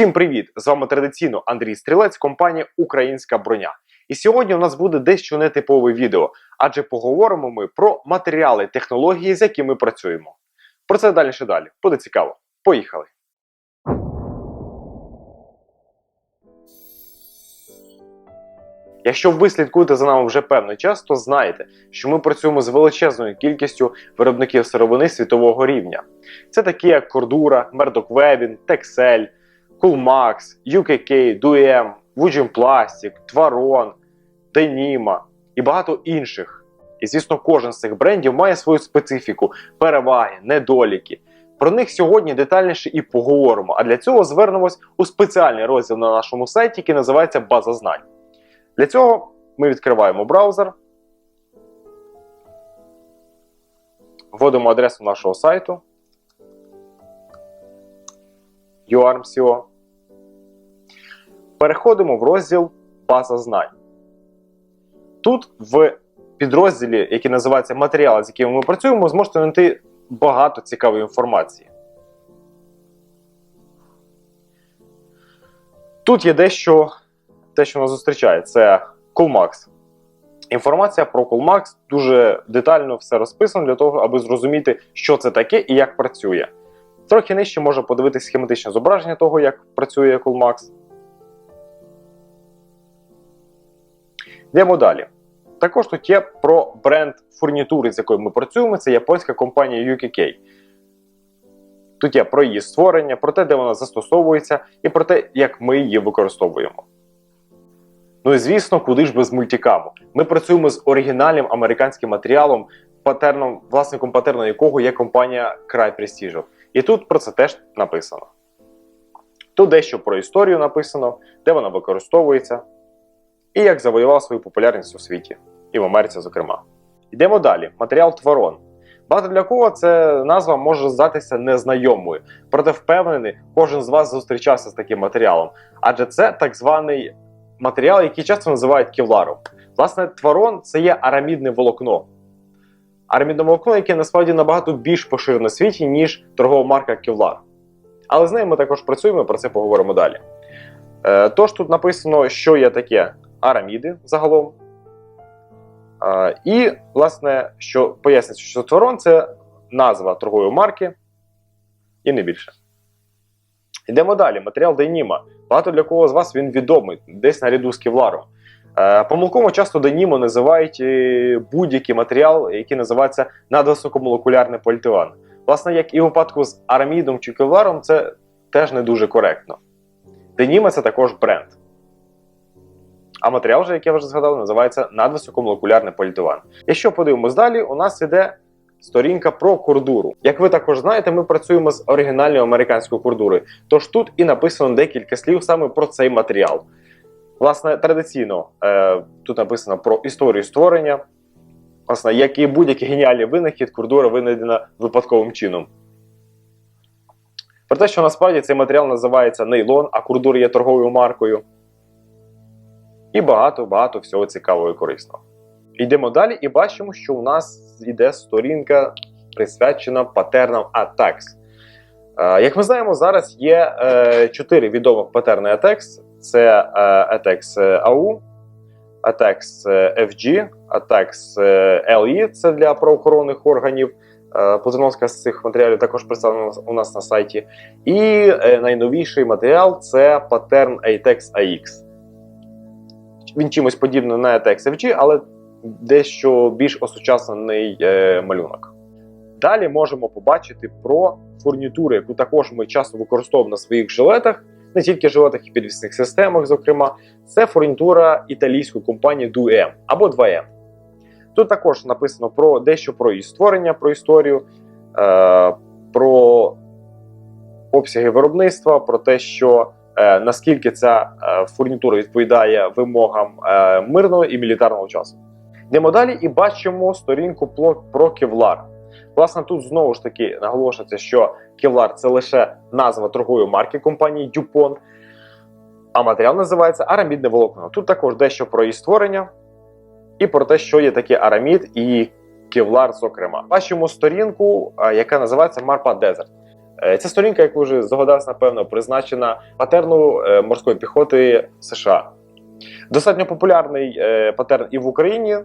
Всім привіт! З вами традиційно Андрій Стрілець, компанія Українська броня. І сьогодні у нас буде дещо нетипове відео, адже поговоримо ми про матеріали, технології, з якими працюємо. Про це далі ще далі. Буде цікаво. Поїхали! Якщо ви слідкуєте за нами вже певний час, то знаєте, що ми працюємо з величезною кількістю виробників сировини світового рівня. Це такі як Murdoch Webbing, Texel, Coolmax, UKK, Duem, Woojin Plastic, Twaron, Denima і багато інших. І звісно, кожен з цих брендів має свою специфіку, переваги, недоліки. Про них сьогодні детальніше і поговоримо. А для цього звернемось у спеціальний розділ на нашому сайті, який називається База знань. Для цього ми відкриваємо браузер, вводимо адресу нашого сайту UARMCO. Переходимо в розділ База знань. Тут в підрозділі, який називається Матеріали, з якими ми працюємо, зможете знайти багато цікавої інформації. Тут є дещо, те, що нас зустрічає, це Coolmax. Інформація про Coolmax дуже детально все розписано для того, аби зрозуміти, що це таке і як працює. Трохи нижче можна подивитися схематичне зображення того, як працює Coolmax. Йдемо далі. Також тут є про бренд фурнітури, з якою ми працюємо. Це японська компанія UKK. Тут є про її створення, про те, де вона застосовується, і про те, як ми її використовуємо. Ну і звісно, куди ж без мультикаму. Ми працюємо з оригінальним американським матеріалом, патерном, власником патерну якого є компанія Cry Prestige. І тут про це теж написано. Тут дещо про історію написано, де вона використовується, і як завоював свою популярність у світі, і в Америці, зокрема. Йдемо далі. Матеріал Творон. Багато для кого це назва може здатися незнайомою, проте впевнений, кожен з вас зустрічався з таким матеріалом, адже це так званий матеріал, який часто називають кевларом. Власне, творон це є арамідне волокно. Арамідне волокно, яке насправді набагато більш поширено в світі, ніж торгова марка Kevlar. Але з нею ми також працюємо, про це поговоримо далі. Е, тож тут написано, що є таке араміди загалом. І, власне, що пояснюється, що творон це назва торгової марки і не більше. Йдемо далі. Матеріал Дейніма. Багато для кого з вас він відомий, десь наряду з кевларом. Е, помилково часто Денімо називають е, будь-який матеріал, який називається надвисокомолекулярний поліетилен. Власне, як і в випадку з арамідом чи кевларом, це теж не дуже коректно. Деніма це також бренд. А матеріал, вже, як я вже згадав, називається надвисокомолекулярний поліетилен. Якщо подивимось далі, у нас іде сторінка про кордуру. Як ви також знаєте, ми працюємо з оригінальною американською кордурою. Тож тут і написано декілька слів саме про цей матеріал. Власне, традиційно е, тут написано про історію створення. Власне, як і будь-який геніальний винахід, кордура винайдена випадковим чином. Про те, що насправді цей матеріал називається нейлон, а кордур є торговою маркою. І багато-багато всього цікавого і корисного. Йдемо далі і бачимо, що у нас йде сторінка, присвячена патернам ATAX. Е, Як ми знаємо, зараз є е, чотири відомих патерни ATEX. Це ATEX AU, ATEX FG, ATEX LE це для правоохоронних органів. Е, Позивновська з цих матеріалів також представлена у нас на сайті. І найновіший матеріал це патерн ATEX AX. Він чимось подібний на ATEX FG, але дещо більш осучаснений е, малюнок. Далі можемо побачити про фурнітуру, яку також ми часто використовуємо на своїх жилетах, не тільки жилетах і підвісних системах, зокрема, це фурнітура італійської компанії Duem або 2M. Тут також написано про дещо про її створення, про історію, е, про обсяги виробництва, про те, що наскільки ця е, фурнітура відповідає вимогам е, мирного і мілітарного часу. Йдемо далі і бачимо сторінку про- кевлар. Власне, тут знову ж таки наголошується, що кевлар це лише назва торгової марки компанії DuPont, а матеріал називається арамідне волокно. Тут також дещо про її створення і про те, що є таке арамід і кевлар, зокрема. Бачимо сторінку, яка називається Marpa Desert. Е, Ця сторінка, як ви вже здогадались, напевно, призначена патерну е, морської піхоти США. Достатньо популярний е, патерн і в Україні.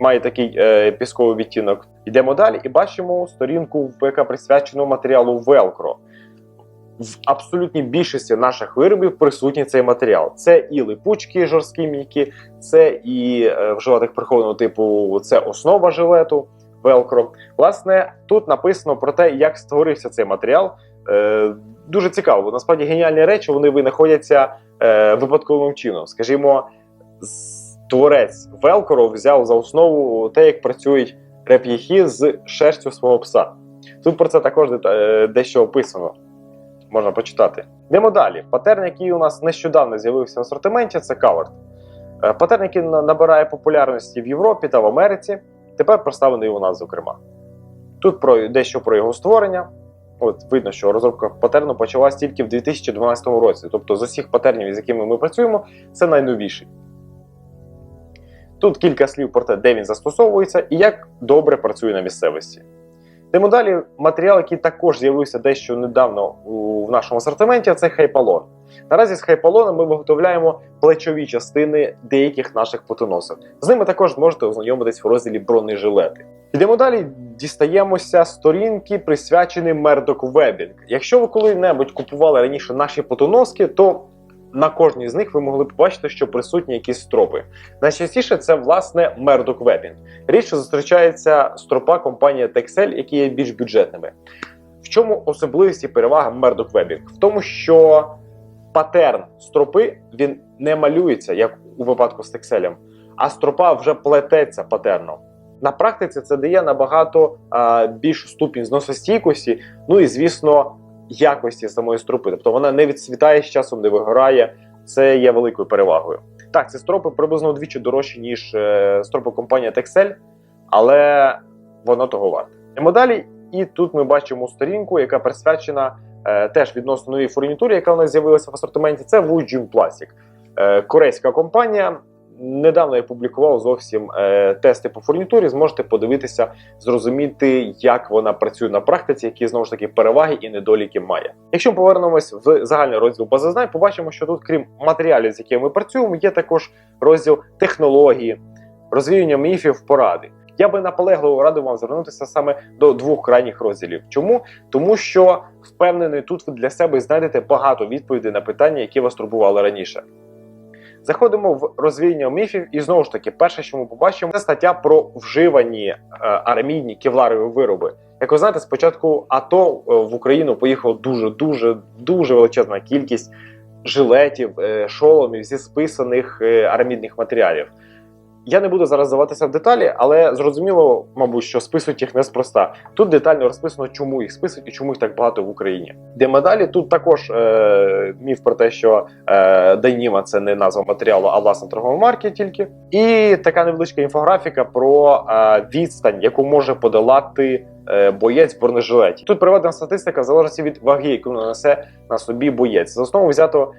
Має такий пісковий відтінок. Йдемо далі і бачимо сторінку, яка присвячена матеріалу Velcro. В абсолютній більшості наших виробів присутній цей матеріал. Це і липучки жорсткі м'які, це і е, прихованого типу, це основа жилету Velcro. Власне, тут написано про те, як створився цей матеріал. Е, дуже цікаво, насправді геніальні речі вони винаходяться е, випадковим чином. Скажімо, творець Velcro взяв за основу те, як працюють реп'яхи з шерстю свого пса. Тут про це також е, дещо описано. Можна почитати. Йдемо далі. Патерн, який у нас нещодавно з'явився в асортименті, це. Е, Патерн, який набирає популярності в Європі та в Америці, тепер представлений у нас, зокрема. Тут про дещо про його створення. От видно, що розробка патерну почалась тільки в 2012 році. Тобто з усіх патернів, з якими ми працюємо, це найновіший. Тут кілька слів про те, де він застосовується і як добре працює на місцевості. Йдемо далі матеріал, який також з'явився дещо недавно у, в нашому асортименті, це хайпалон. Наразі з хайпалоном ми виготовляємо плечові частини деяких наших потоносок. З ними також можете ознайомитись в розділі бронежилети. Йдемо далі, дістаємося сторінки, присвячені Murdoch Webbing. Якщо ви коли-небудь купували раніше наші потоноски, то на кожній з них ви могли побачити, що присутні якісь стропи. Найчастіше це власне Murdoch Webbing. Рідше зустрічається стропа компанії Texel, які є більш бюджетними. В чому особливість і перевага Murdoch Webbing? В тому, що патерн стропи він не малюється, як у випадку з текселем, а стропа вже плететься патерном. На практиці це дає набагато більшу ступінь зносостійкості, ну і звісно, якості самої стропи. Тобто вона не відцвітає з часом, не вигорає. Це є великою перевагою. Так, ці стропи приблизно вдвічі дорожчі, ніж е, стропи компанії Texel, але воно того варте. Йдемо далі, і тут ми бачимо сторінку, яка присвячена е, теж відносно новій фурнітурі, яка у нас з'явилася в асортименті. Це Wood Plastic. Е, корейська компанія. Недавно я публікував зовсім е, тести по фурнітурі. Зможете подивитися, зрозуміти, як вона працює на практиці, які знову ж таки переваги і недоліки має. Якщо ми повернемось в загальний розділ бази побачимо, що тут, крім матеріалів, з якими ми працюємо, є також розділ технології, розвіяння міфів, поради. Я би наполегливо радив вам звернутися саме до двох крайніх розділів. Чому? Тому що впевнений, тут ви для себе знайдете багато відповідей на питання, які вас турбували раніше. Заходимо в розвіяння міфів, і знову ж таки, перше, що ми побачимо, це стаття про вживані е, армійні кевларові вироби. Як ви знаєте, спочатку АТО е, в Україну поїхало дуже, дуже, дуже величезна кількість жилетів, е, шоломів зі списаних е, армійних матеріалів. Я не буду зараз здаватися в деталі, але зрозуміло, мабуть, що списують їх неспроста. Тут детально розписано, чому їх списують і чому їх так багато в Україні. Йдемо далі. Тут також е, міф про те, що е, Дайніма це не назва матеріалу, а власне торгова марки тільки. І така невеличка інфографіка про е, відстань, яку може подолати е, боєць в бронежилеті. Тут приведена статистика в залежності від ваги, яку нанесе на собі боєць. За основу взято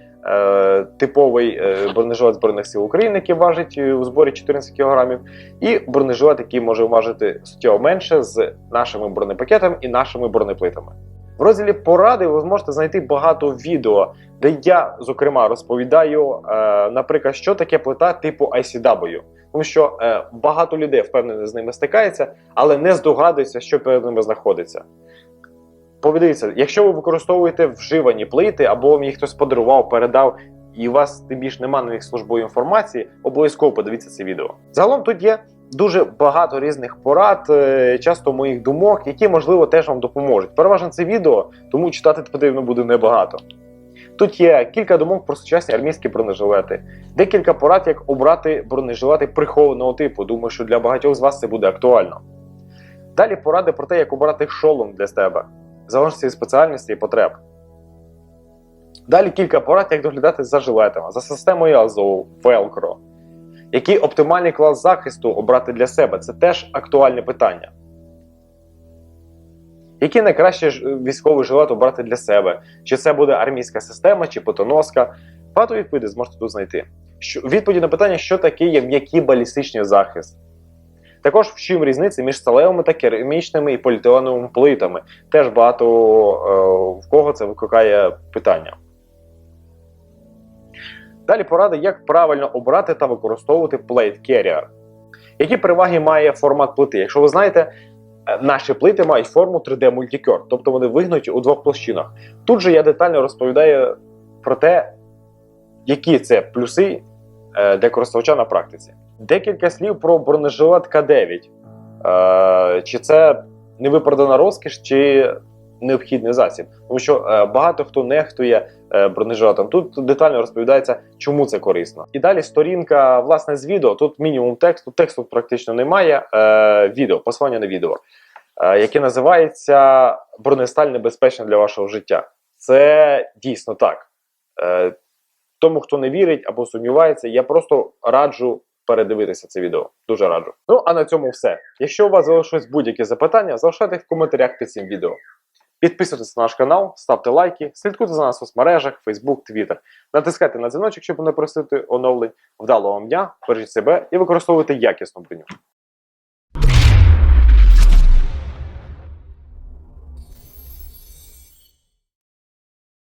типовий е, бронежилет Збройних сил України, який важить е, у зборі 14 кг, і бронежилет, який може важити суттєво менше з нашими бронепакетами і нашими бронеплитами. В розділі поради ви зможете знайти багато відео, де я, зокрема, розповідаю, е, наприклад, що таке плита типу ICW. Тому що е, багато людей впевнено з ними стикається, але не здогадується, що перед ними знаходиться. Подивіться, якщо ви використовуєте вживані плити, або вам їх хтось подарував, передав, і у вас тим більше немає на них службової інформації, обов'язково подивіться це відео. Загалом тут є дуже багато різних порад, е, часто моїх думок, які можливо теж вам допоможуть. Переважно це відео, тому читати потрібно буде небагато. Тут є кілька думок про сучасні армійські бронежилети, декілька порад, як обрати бронежилети прихованого типу. Думаю, що для багатьох з вас це буде актуально. Далі поради про те, як обрати шолом для себе, в залежності від спеціальності і потреб. Далі кілька порад, як доглядати за жилетами, за системою Азов, Velcro. Який оптимальний клас захисту обрати для себе? Це теж актуальне питання. Який найкраще військовий жилет обрати для себе? Чи це буде армійська система, чи потоноска? Багато відповідей зможете тут знайти. Що, відповіді на питання, що таке є м'який балістичний захист. Також в чим різниця між сталевими та керамічними і поліетиленовими плитами. Теж багато е, в кого це викликає питання. Далі порада, як правильно обрати та використовувати Plate Carrier. Які переваги має формат плити? Якщо ви знаєте, е, наші плити мають форму 3D Multicure, тобто вони вигнуті у двох площинах. Тут же я детально розповідаю про те, які це плюси е, для користувача на практиці. Декілька слів про бронежилет К9. Е, Чи це невиправдана розкіш, чи необхідний засіб? Тому що е, багато хто нехтує е, бронежилетом. Тут детально розповідається, чому це корисно. І далі сторінка, власне, з відео. Тут мінімум тексту, тексту практично немає. Е, Відео, посилання на відео, е, яке називається Бронесталь небезпечна для вашого життя. Це дійсно так. Е, Тому, хто не вірить або сумнівається, я просто раджу передивитися це відео. Дуже раджу. Ну а на цьому все. Якщо у вас залишилось будь-які запитання, залишайте в коментарях під цим відео. Підписуйтесь на наш канал, ставте лайки, слідкуйте за нас у соцмережах, Facebook, Twitter. Натискайте на дзвіночок, щоб не просити оновлень. Вдалого вам дня, бережіть себе і використовуйте якісну броню.